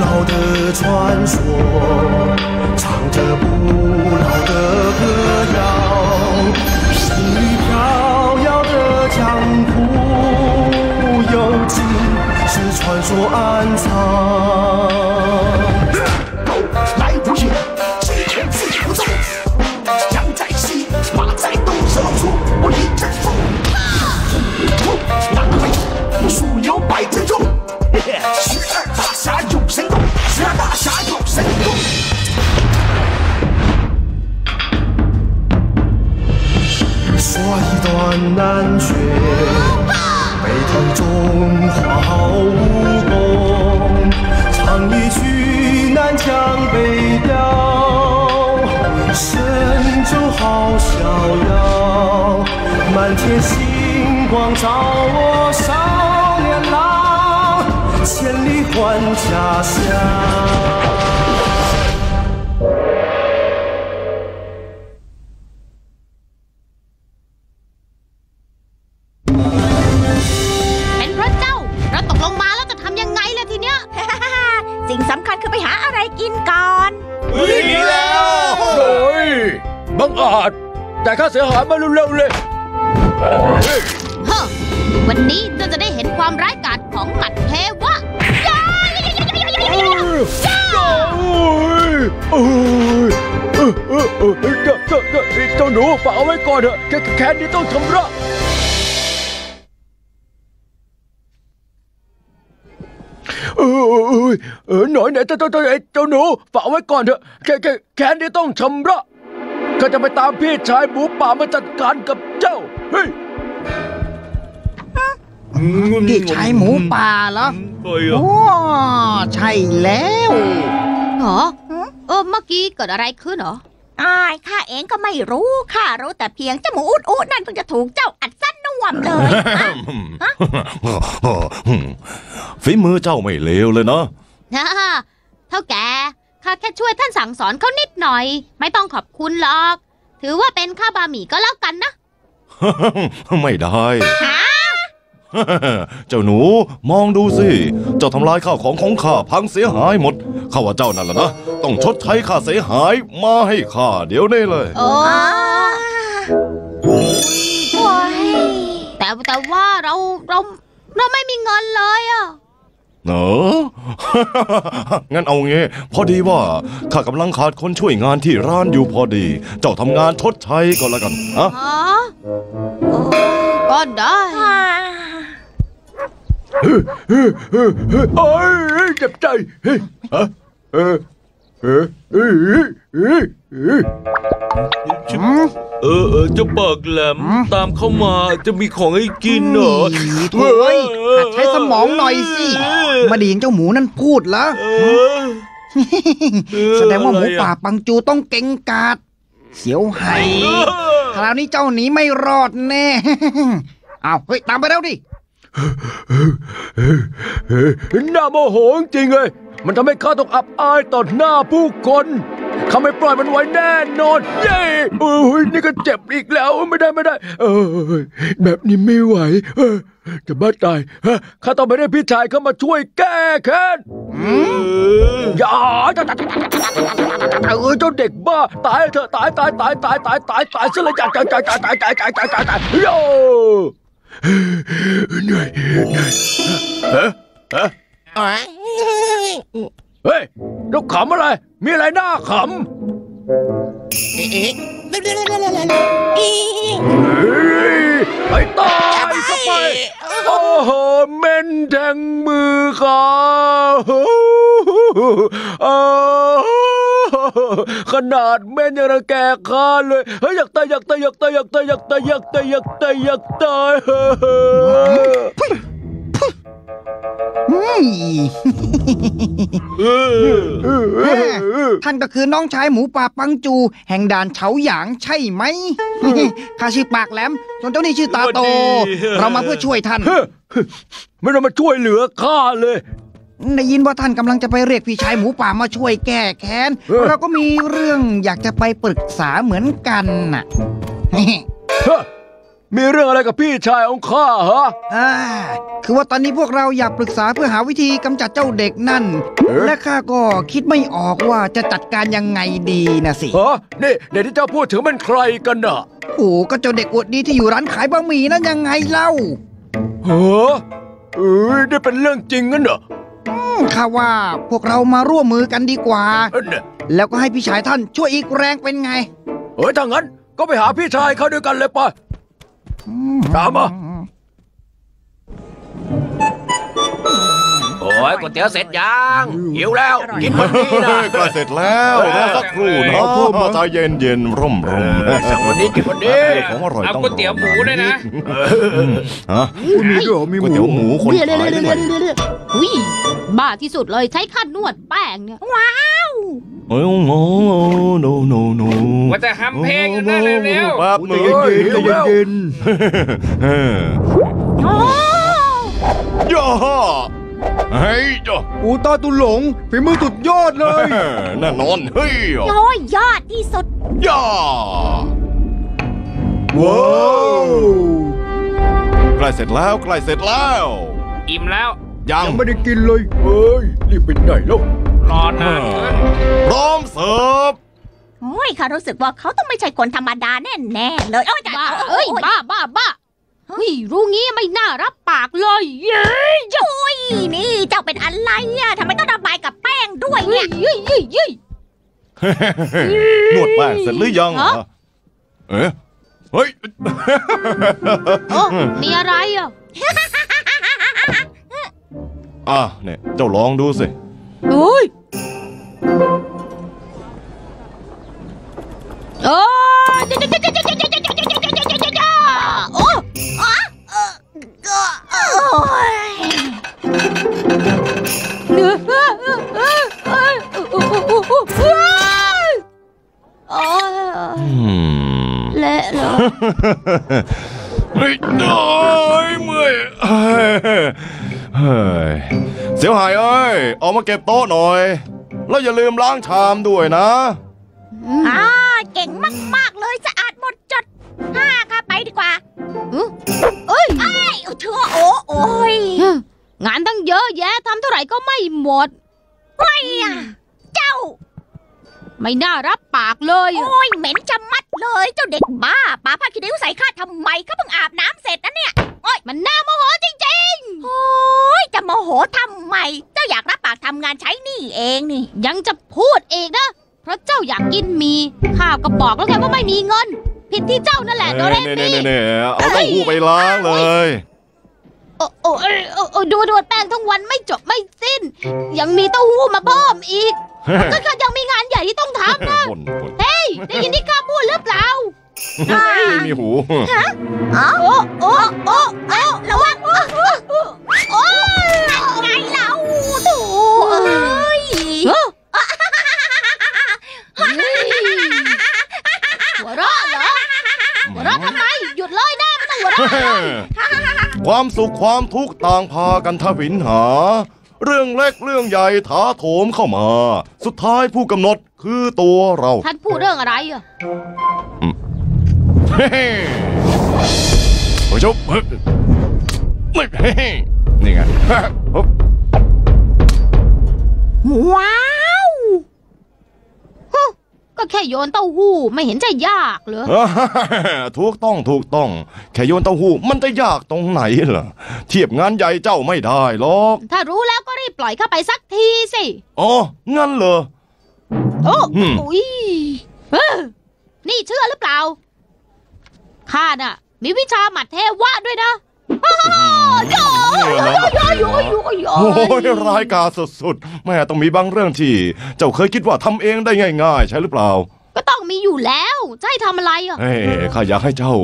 老的传说，唱着不老的歌谣，神女飘摇的江湖，有情是传说暗藏。满天星光照我少年郎，千里换家乡。เป็นเพราะเจ้า เราตกลงมาแล้วจะทำยังไงล่ะทีเนี้ย สิ่งสำคัญคือไปหาอะไรกินก่อน เฮ้ยแล้ว โอ้ยบังอาจ แต่ค่าเสียหายมาเร็วๆเลย เฮ้อ วันนี้เจ้าจะได้เห็นความร้ายกาจของหมัดเทวะย่าย่าโอ้ยเออเออเออเจ้าเจ้าเจ้าหนูฝากเอาไว้ก่อนเถอะแค่แค่นี้ต้องชำระเออเออเออหน่อยไหนเจ้าเจ้าเจ้าเจ้าหนูฝากเอาไว้ก่อนเถอะแค่แค่แค่นี้ต้องชำระข้าจะไปตามพี่ชายหมูป่ามาจัดการกับเจ้า เฮ้ยพี่ชายหมูป่าเหรอเฮ้ยอะโอ้ใช่แล้วเหรอเออเมื่อกี้เกิดอะไรขึ้นเหรออายข้าเองก็ไม่รู้ข้ารู้แต่เพียงเจ้าหมูอุดอุดนั่นเพิ่งจะถูกเจ้าอัดสั้นน่วมเลยฝีมือเจ้าไม่เลวเลยนะฮ่าเท่าแกข้าแค่ช่วยท่านสั่งสอนเขานิดหน่อย ไม่ต้องขอบคุณหรอก ถือว่าเป็นค่าบะหมี่ก็แล้วกันนะ ไม่ได้ เจ้าหนูมองดูสิ เจ้าทำลายข้าวของของข้าพังเสียหายหมด ข้าว่าเจ้านั่นแหละนะ ต้องชดใช้ค่าเสียหายมาให้ข้าเดี๋ยวนี้เลยโอ้อ่าโอ้ยแต่แต่ว่าเราเราเราไม่มีเงินเลยอะเนอะงั้นเอางี้ พอดีว่าข้ากำลังขาดคนช่วยงานที่ร้านอยู่พอดี เจ้าทำงานชดใช้ก็แล้วกันอะ ฮะโอ้ก็ได้อ่าเอ้ยเจ็บใจเฮ้ยฮะเออเออเออเออเออเออเออเจ้าปากแหลมตามเข้ามาจะมีของให้กินเหรอโถ่เอ้ยหัดใช้สมองหน่อยสิ มาไดีนเจ้าหมูนั่นพูดแล้วเออ แสดงว่าหมูป่าปังจูต้องเก่งกาด เสียวไห้คราวนี้เจ้าหนีไม่รอดแน่ เอาเฮ้ย ตามไปแล้วดิน่าโมโหจริงเลย มันทำให้ข้าต้องอับอายต่อหน้าผู้คน ข้าไม่ปล่อยมันไว้แน่นอน เย้โอ้ยนี่ก็เจ็บอีกแล้วไม่ได้ไม่ได้ เออแบบนี้ไม่ไหวเออจะบ้าตายฮะข้าต้องไปได้พี่ชายเข้ามาช่วยแก้แค้นอย่าเออเจ้าเด็กบ้า ตายเถอะตายตายตายตายตายตายตายซะเลยจ้าจ้าจ้าจ้าตายตายตายตายตายตายโย่เหนื่อยเหนื่อยฮะฮะ เฮ้ยนกขำอะไร มีอะไรน่าขำเฮ้ยไปตายซะไป โอ้โหเม่นแทงมือขาขนาดเม่นยังรังแกข้าเลยเฮ้ยอยากตายอยากตายอยากตายอยากตายอยากตายอยากตายอยากตายอยากตายเฮ้ ยท่านก็คือน้องชายหมูป่าปังจู แห่งด่านเฉาหยางใช่ไหมข้าชื่อปากแหลม ส่วนเจ้านี่ชื่อตาโต เรามาเพื่อช่วยท่าน ไม่ต้องมาช่วยเหลือข้าเลยได้ยินว่าท่านกำลังจะไปเรียกพี่ชายหมูป่ามาช่วยแก้แค้นเออเราก็มีเรื่องอยากจะไปปรึกษาเหมือนกันน่ะฮะ มีเรื่องอะไรกับพี่ชายของข้าฮะอ่าคือว่าตอนนี้พวกเราอยากปรึกษาเพื่อหาวิธีกำจัดเจ้าเด็กนั่นเอ๊ะและข้าก็คิดไม่ออกว่าจะจัดการยังไงดีนะสิ ฮะนี่เด็กที่เจ้าพูดถึงเป็นใครกันน่ะโอ้ก็เจ้าเด็กอวดดีที่อยู่ร้านขายบะหมี่นั่นยังไงเล่าเฮ้อเอ้ยนี่เป็นเรื่องจริงงั้นเหรออืมข้าว่าพวกเรามาร่วมมือกันดีกว่า เอ้ยเนี่ยแล้วก็ให้พี่ชายท่านช่วยอีกแรงเป็นไง เฮ้ยถ้างั้นก็ไปหาพี่ชายเขาด้วยกันเลยป่ะ ตามมาโอ้ยก๋วยเตี๋ยวเสร็จยังหิวแล้วกินวันนี้นะใกล้เสร็จแล้วรอสักครู่นะเอาเพิ่มมาใจเย็นเย็นๆร่มร่มสั่งวันนี้กินวันนี้ของอร่อยเอาต้องก๋วยเตี๋ยวหมูด้วยนะฮะมีด้วยเหรอมีหก๋วยมูเตี๋ยวหมูคนเดี๋ยวเดี๋ยวขายเดี๋ยวด้วยเดี๋ยวเดี๋ยวอุ้ยบ้าที่สุดเลยใช้ขั้นนวดแป้งเนี่ยว้าว โอ้ยโอ้โหโนโนโนว่าแต่ฮัมเพลงอยู่นั่นเร็วแป๊บหนึงใจเย็นเย็นเออโอ้ย่าเฮ้ยจ้ะอูตาตุหลงฝีมือสุดยอดเลยแน่นอนเฮ้ยโอ้ยยอดที่สุดย่าว้าวใกล้เสร็จแล้วใกล้เสร็จแล้ว อิ่มแล้ว ยังยังไม่ได้กินเลยเฮ้ยรีบไปไหนแล้ว รอนานเกินพร้อมเสิร์ฟโอ้ยข้ารู้สึกว่าเขาต้องไม่ใช่คนธรรมดาแน่ๆเลยโอ้ยบ้าโอ้เอ้ยยบ้าบ้าบ้าเฮ้ยรู้งี้ไม่น่ารับปากเลย เย้นี่เจ้าเป็นอะไรอะทำไมต้องระบายกับแป้งด้วยเฮ้เนี่ยยเฮ้ยเฮ้ยเฮ้ยนวดแป้งเสร็จหรือยังฮะเอ๊ะเฮ้ยโอ้มีอะไรอะอะเนี่ยเจ้าลองดูสิโอ้ย Ồ, Tiểu hài ơi Ôm cái kẹp tốt rồi. แล้วอย่าลืมล้างชามด้วยนะ อ่าเก่งมาก ๆ เลยสะอาดหมดจดห้าค่ะไปดีกว่าเอ้ยเอ้ยเธอโอ้โอ้ยงานตั้งเยอะแยะทำเท่าไหร่ก็ไม่หมด ไม่อะเจ้า ไม่น่ารับปากเลยอะโอ้ยเหม็นจะมัดเลย เจ้าเด็กบ้าป้าผ้าขี้ริ้วใส่ข้าทำไมเขาเพิ่งอาบน้ำเสร็จนะเนี่ยมันน่าโมโหจริงโอ้ยจะโมโหทำไม เจ้าอยากรับปากทำงานใช้หนี่เองนี่ๆยังจะพูดอีกนะ เพราะเจ้าอยากกินหมีข้าวก็บอกแล้วไงว่าไม่มีเงิน ผิดที่เจ้านั่นแหละโดเรเน่มีเน่เน่เอาเต้าหู้ไปล้างเลย โอ้โอ้เอ้ยโอ้โอ้ดูดูดแป้งทั้งวันไม่จบไม่สิ้น ยังมีเต้าหู้มาเพิ่มอีก ก็ก็ยังมีงานใหญ่ที่ต้องทำนะบ่นบ่นเฮ้ยได้ยินที่ข้าพูดหรือเปล่าไม่มีหูอ๋อโอ้โอ้โอ้เอ้าระวังโอ้ยไงเราโถ่เอ้ยเฮ้ยหัวเราะเหรอหัวเราะทำไม หยุดเลยนะไม่ต้องหัวเราะ ความสุขความทุกข์ต่างพากันทวินหา เรื่องเล็กเรื่องใหญ่ถาโถมเข้ามา สุดท้ายผู้กำหนดคือตัวเราท่านพูดเรื่องอะไรอะเฮ้โอ้ยชุบเฮ้ยเฮ้ยนี่ไงฮะฮึบว้าว ก็แค่โยนเต้าหู้ไม่เห็นจะยากเหรอถูกต้องถูกต้อง แค่โยนเต้าหู้มันจะยากตรงไหนล่ะ เทียบงานใหญ่เจ้าไม่ได้หรอก ถ้ารู้แล้วก็รีบปล่อยเข้าไปสักทีสิอ๋องั้นเหรอโอ้อืมอุ๊ยเอ้อนี่เชื่อหรือเปล่าข้าน่ะ มีวิชาหมัดเทวะด้วยนะ อ้าวโย่โย่โย่โย่โย่โอ้ยรายการสุดๆ แม่ต้องมีบางเรื่องที่ เจ้าเคยคิดว่าทำเองได้ง่ายๆ ใช่หรือเปล่า ก็ต้องมีอยู่แล้วจะให้ทำอะไรอะเฮ้ยข้าอยากให้เจ้า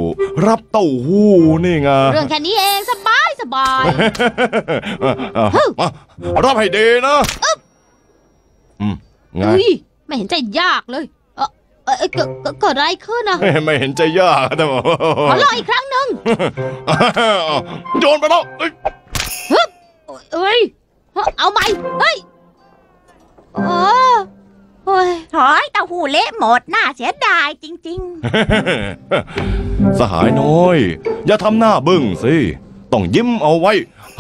รับเต้าหู้นี่ไง เรื่องแค่นี้เองสบายสบายอะมารับให้ดีนะอืมไงอุ้ยไม่เห็นจะยากเลย เออเออเออเกิดเกิดเกิดอะไรขึ้นอะไม่เห็นจะยากแต่ว่าขอลองอีกครั้งหนึ่งโยนไปแล้วเอ้ยเอ้ยเอาใหม่เฮ้ยเออโอ้ยถอยเต้าหู้เละหมดน่าเสียดายจริง สหายน้อย อย่าทำหน้าบึ้งสิ ต้องยิ้มเอาไว้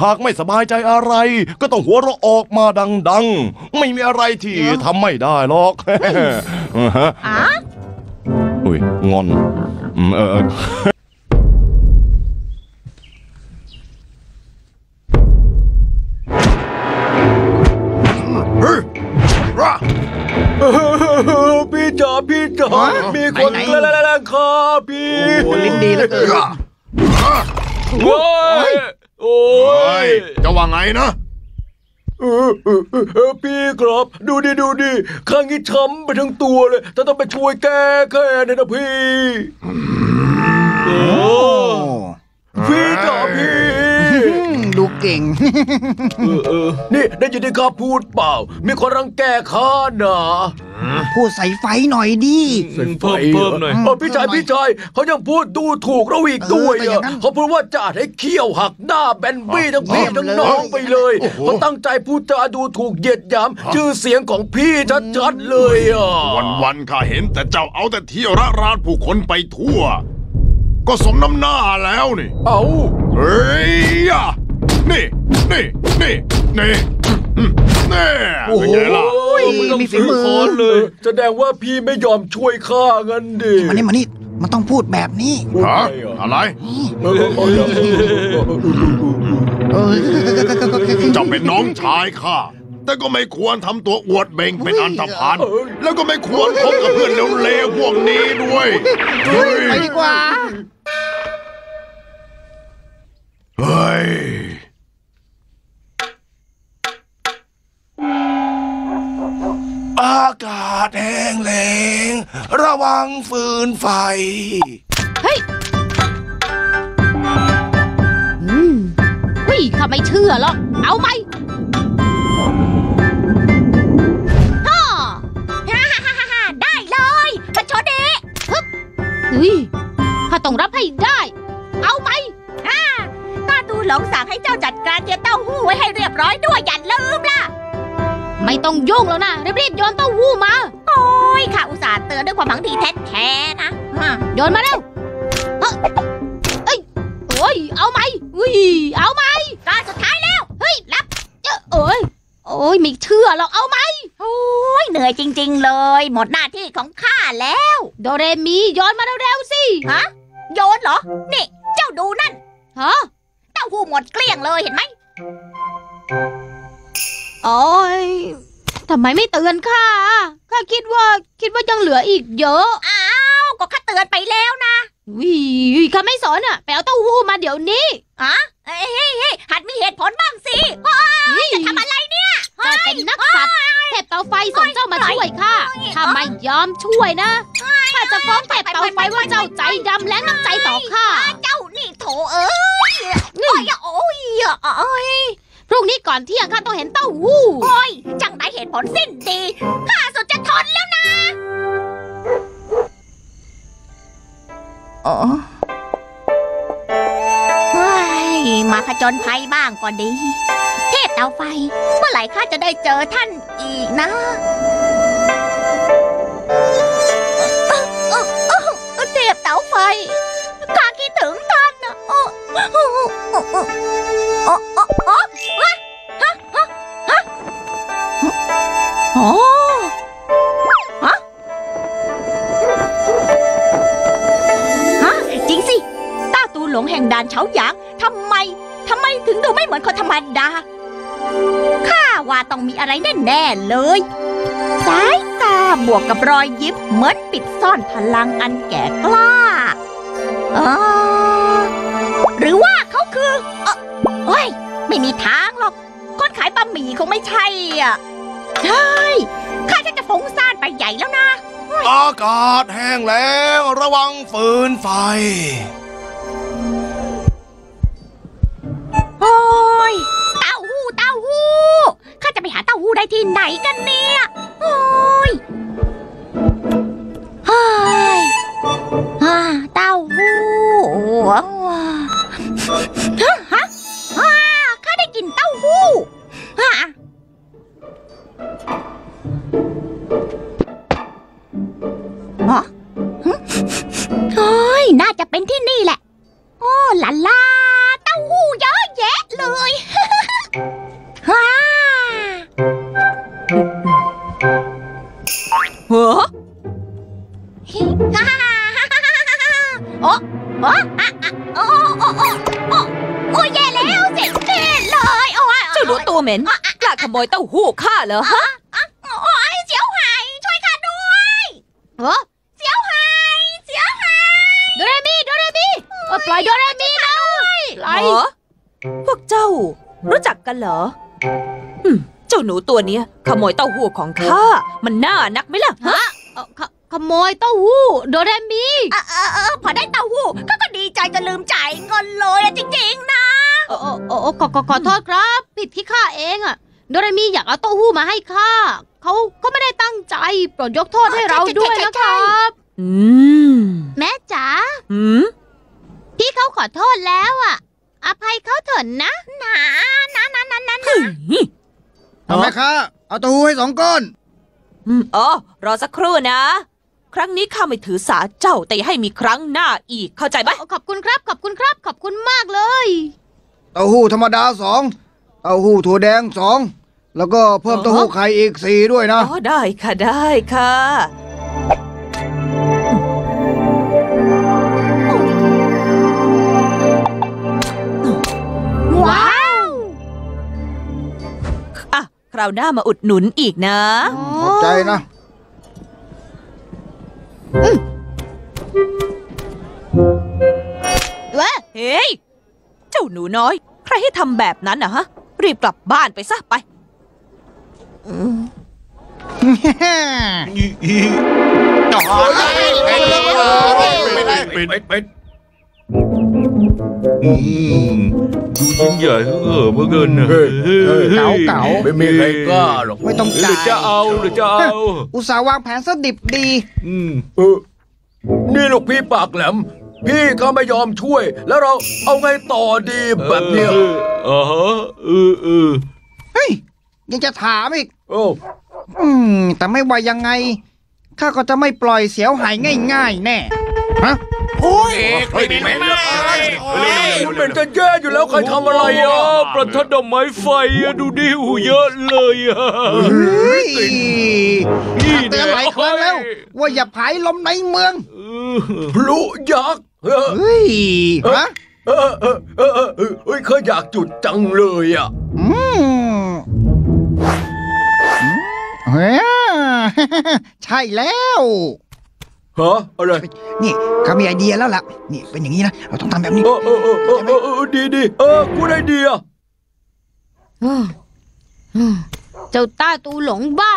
หากไม่สบายใจอะไร ก็ต้องหัวเราะออกมาดังๆ ไม่มีอะไรที่ทำไม่ได้หรอกอือฮะๆอ๋ออุ้ยงอนอืมเออเออพี่จ๋าพี่จ๋าฮะมีคนไหนๆแล้งคาพี่โอ้ลิ้นดีเหลือเกินโอ้ย โอ้เฮ้ยยจะว่าไงนะเออเออเออเออพี่ครับ ดูดิดูดิข้างนี้ช้ำไปทั้งตัวเลยแต่ต้องไปช่วยแก้แค่นี้นะพี่โอ้โอ้พี่จ๋าพี่อืม ดูเก่ง เออเออนี่ได้ยินที่ข้าพูดเปล่า มีคนรังแกข้านะพูดใส่ไฟหน่อยดิเพิ่มเพิ่มหน่อยเออพี่ชายพี่ชายเขายังพูดดูถูกเราอีกด้วยเออแต่อย่าอะงนั้นเขาพูดว่าจะให้เขี้ยวหักหน้าแบนบี้ทั้งพี่ทั้งน้องไปเลยโอ้โห เขาตั้งใจพูดจาดูถูกเหยียดหยามชื่อเสียงของพี่ชัดๆเลยอะ วันวันๆข้าเห็นแต่เจ้าเอาแต่เที่ยวระรานผู้คนไปทั่ว ก็สมน้ำหน้าแล้วนี่ เอา เฮ้ยอะ นี่ นี่ นี่ นี่อืมนี่เป็นไงล่ะมันต้องมีฝีมือซื้ค้อนเลย แสดงว่าพี่ไม่ยอมช่วยข้างั้นดิมานี่มานี่มันต้องพูดแบบนี้ฮะอะไรเออเออเออเออเออเจ้าเป็นน้องชายข้าแต่ก็ไม่ควรทำตัวอวดเบ่งเป็นอันธพาลแล้วก็ไม่ควรคบกับเพื่อนเลวๆพวกนี้ด้วยเฮ้ยไปดีกว่าเฮ้ยากาศแห้งแล้งระวังฟืนไฟ เฮ้ยอืมเฮ้ยข้าไม่เชื่อหรอก เอาไหมฮ่าฮ่าฮ่าฮ่าฮ่าได้เลยมาชดเดเฮ้ยข้าต้องรับให้ได้ เอาไหมตาดูหลงสั่งให้เจ้าจัดการเจียเต้าหู้ไว้ให้เรียบร้อยด้วยอย่าลืมล่ะ ไม่ต้องยุ่งแล้วนะรีบๆโยนเต้าหู้มา โอ้ยข้าอุตส่าห์เตือนด้วยความหวังดีแท้ๆนะอะโยนมาเร็วเอ้ยเอ้ยโอ้ยเอาไหมอุ้ยเอาไหมตาสุดท้ายแล้วเฮ้ยรับเอ้ยโอ้ยโอ้ยไม่เชื่อหรอกเอาไหมโอ้ยเหนื่อยจริง ๆ เลย หมดหน้าที่ของข้าแล้ว โดเรมีโยนมาเร็วๆสิฮะ โยนเหรอ นี่ เจ้าดูนั่นฮะเต้าหู้หมดเกลี้ยงเลยเห็นไหม โอ้ยทำไมไม่เตือนข้าข้าคิดว่าคิดว่ายังเหลืออีกเยอะอ้าวก็ข้าเตือนไปแล้วนะวิข้าไม่สนอะไปเอาเต้าหู้มาเดี๋ยวนี้อะเฮ้ยเฮ้ยเฮ้ยหัดมีเหตุผลบ้างสิจะทำอะไรเนี่ยเจ้าเป็นนักสัตว์เทพเตาไฟส่งเจ้ามาช่วยข้าเฮ้ยถ้าไม่ยอมช่วยนะข้าจะฟ้องเทพเตาไฟว่าเจ้าใจดำและน้ำใจต่อข้าเจ้านี่โถเอ้ยโอ้ยโอ้ยโอ้ย พรุ่งนี้ก่อนเที่ยงข้าต้องเห็นเต้าหู้ โอ้ย จังได้เหตุผลสิ้นดีข้าสุดจะทนแล้วนะโอ้เฮ้ยมาผจญภัยบ้างก็ดี เทพเตาไฟ เมื่อไหร่ข้าจะได้เจอท่านอีกนะเอ้อเอ้อเอ้อเทพเตาไฟข้าคิดถึงท่านนะโอ้โอ้โอ้โอ้โอ้ แห่งด่านเฉาหยางทำไมทำไมถึงดูไม่เหมือนคนธรรมดา ข้าว่าต้องมีอะไรแน่ๆเลย สายตาบวกกับรอยยิ้มเหมือนปิดซ่อนพลังอันแก่กล้าเออหรือว่าเขาคือเออเฮ้ย ไม่มีทางหรอก คนขายบะหมี่คงไม่ใช่อะใช่ข้าจะจะฟุ้งซ่านไปใหญ่แล้วนะ อากาศแห้งแล้งระวังฟืนไฟ โอ้ยเต้าหู้เต้าหู้ข้าจะไปหาเต้าหู้ได้ที่ไหนกันเนี่ยโอ้ยเฮ้ยอ่าเต้าหู้ เออเสียวหายเสียวหายโดเรมีโดเรมีเออปล่อยโดเรมีนะปล่อยเหรอพวกเจ้า รู้จักกันเหรออืมเจ้าหนูตัวเนี้ย ขโมยเต้าหู้ของข้า มันน่านักไหมล่ะฮะเอ่อขขโมยเต้าหู้โดเรมีเออเออเออพอได้เต้าหู้ก็ก็ดีใจจะลืมจ่ายเงินเลยอะจริงๆนะเออเออเออเออขอขอขอโทษครับ ผิดที่ข้าเองอะโดเรมีอยากเอาเต้าหู้มาให้ข้า เขาก็ไม่ได้ตั้งใจโปรดยกโทษให้เราด้วยนะครับ อืม แม่จ๋าหืมพี่เขาขอโทษแล้วอะอภัยเขาเถอะนะนะนะนะนะนะเฮ้ยทำไมคะเอาเต้าหู้ให้สองก้อนอืมอ๋อรอสักครู่นะ ครั้งนี้ข้าไม่ถือสาเจ้าแต่อย่าให้มีครั้งหน้าอีกเข้าใจไหมขอบคุณครับ ขอบคุณครับ ขอบคุณมากเลย เต้าหู้ธรรมดาสอง เต้าหู้ถั่วแดงสอง แล้วก็เพิ่มเต้าหู้ไข่อีกสี่ด้วยนะ อ๋อได้ค่ะได้ค่ะ ว้าวอะคราวหน้ามาอุดหนุนอีกนะขอบใจนะเว้ยเฮ้ย เจ้าหนูน้อย ใครให้ทำแบบนั้นอะฮะ รีบกลับบ้านไปซะไป ปิดปิดอืมดูยิ่งใหญ่เออเมื่อเกินนะเฮ้ยเฮ้ยเก๋าเก๋าไม่มีใครกล้าหรอกไม่ต้องหรือจะเอาหรือจะเอา อุตส่าห์วางแผนซะดิบดี อืมเออนี่ลูกพี่ปากแหลม พี่เขาไม่ยอมช่วย แล้วเราเอาไงต่อดีแบบเนี้ยเออฮะเออเออ ยยังจะถามอีก โอ้ อืม แต่ไม่ว่ายังไง ข้าก็จะไม่ปล่อยเสียวหายง่าย ๆ แน่ ฮะ โอ้ยไม่เป็นไรมันเป็นจะแย่อยู่แล้วใครทำอะไรอะ ประทัดดอกไม้ไฟอะดูดิหูเยอะเลยอะเฮ้ยนี่ข้าเตือนหลายครั้งแล้ว ว่าอย่าผายลมในเมืองเออพลุยักษ์เออเฮ้ย ฮะเออเออเออเออเออเฮ้ยเขาอยากจุดจังเลยอะ อืม เฮ้ยใช่แล้วฮะอะไรนี่ข้ามีไอเดียแล้วล่ะ นี่เป็นอย่างนี้นะ เราต้องทำแบบนี้เออเออเออเออเออเออดีดีเออกูได้ดีอะเจ้าต้าตูหลงบ้า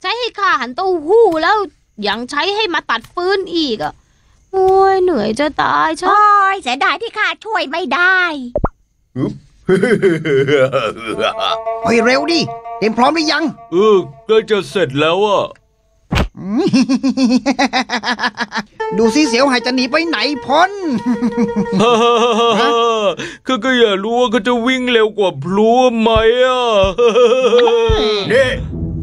ใช้ให้ข้าหันเต้าหู้แล้วยังใช้ให้มาตัดฟืนอีกอะโอ้ยเหนื่อยจะตายชโอ้อบยเสียดายที่ข้าช่วยไม่ได้ เฮ้ยเร็วดิเตรียมพร้อมหรือยัง เออใกล้จะเสร็จแล้วอะดูสิเสียวหายจะหนีไปไหนพ้นฮ่าฮ่าฮ่าฮ่าฮ่าข้าก็อยากรู้ว่าเขาจะวิ่งเร็วกว่าพลุไหมอะนี่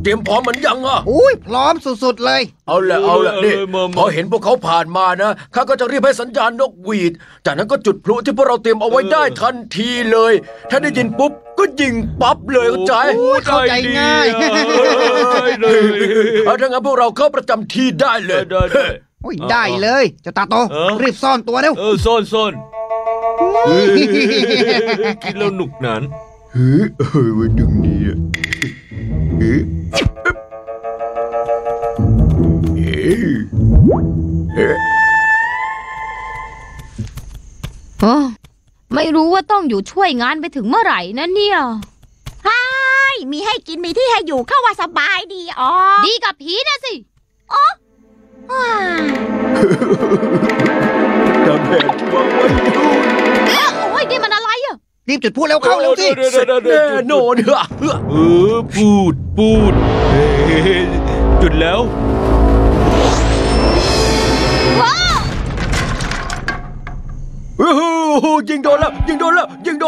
เตรียมพร้อมเหมือนยังอะอุ้ยพร้อมสุดๆเลย เอาละเอาละนี่มามาพอเห็นพวกเขาผ่านมานะข้าก็จะรีบให้สัญญาณนกหวีด จากนั้นก็จุดพลุที่พวกเราเตรียมเอาไว้ได้ทันทีเลย ถ้าได้ยินปุ๊บก็ยิงปั๊บเลยเข้าใจโอ้เข้าใจง่ายได้เลยเอาถ้างั้นพวกเราเข้าประจำที่ได้เลยได้ได้โอ้ยได้เลยเจ้าตาโตเออรีบซ่อนตัวเร็วเออซ่อนซ่อนเฮ้ยกินแล้วหนุกหนานเฮ้ยเออไว้ดึงนี้ อะเฮ้ยเฮ้ยเฮ้ยเออไม่รู้ว่าต้องอยู่ช่วยงานไปถึงเมื่อไหร่นะเนี่ยไม่มีให้กินมีที่ให้อยู่เข้าว่าสบายดีอ๋อดีกับผีนะสิว้าวทำแผนที่วางไว้ รีบจุดพูดเร็วเข้าเร็วสิดี๋ยเสร็จดี๋ยวดี๋ยวแน่นอนเหรอเออปูดปูดเฮ้ยจุดแล้ว โอ้โหยิงโดนแล้วยิงโดนแล้วยิงโดน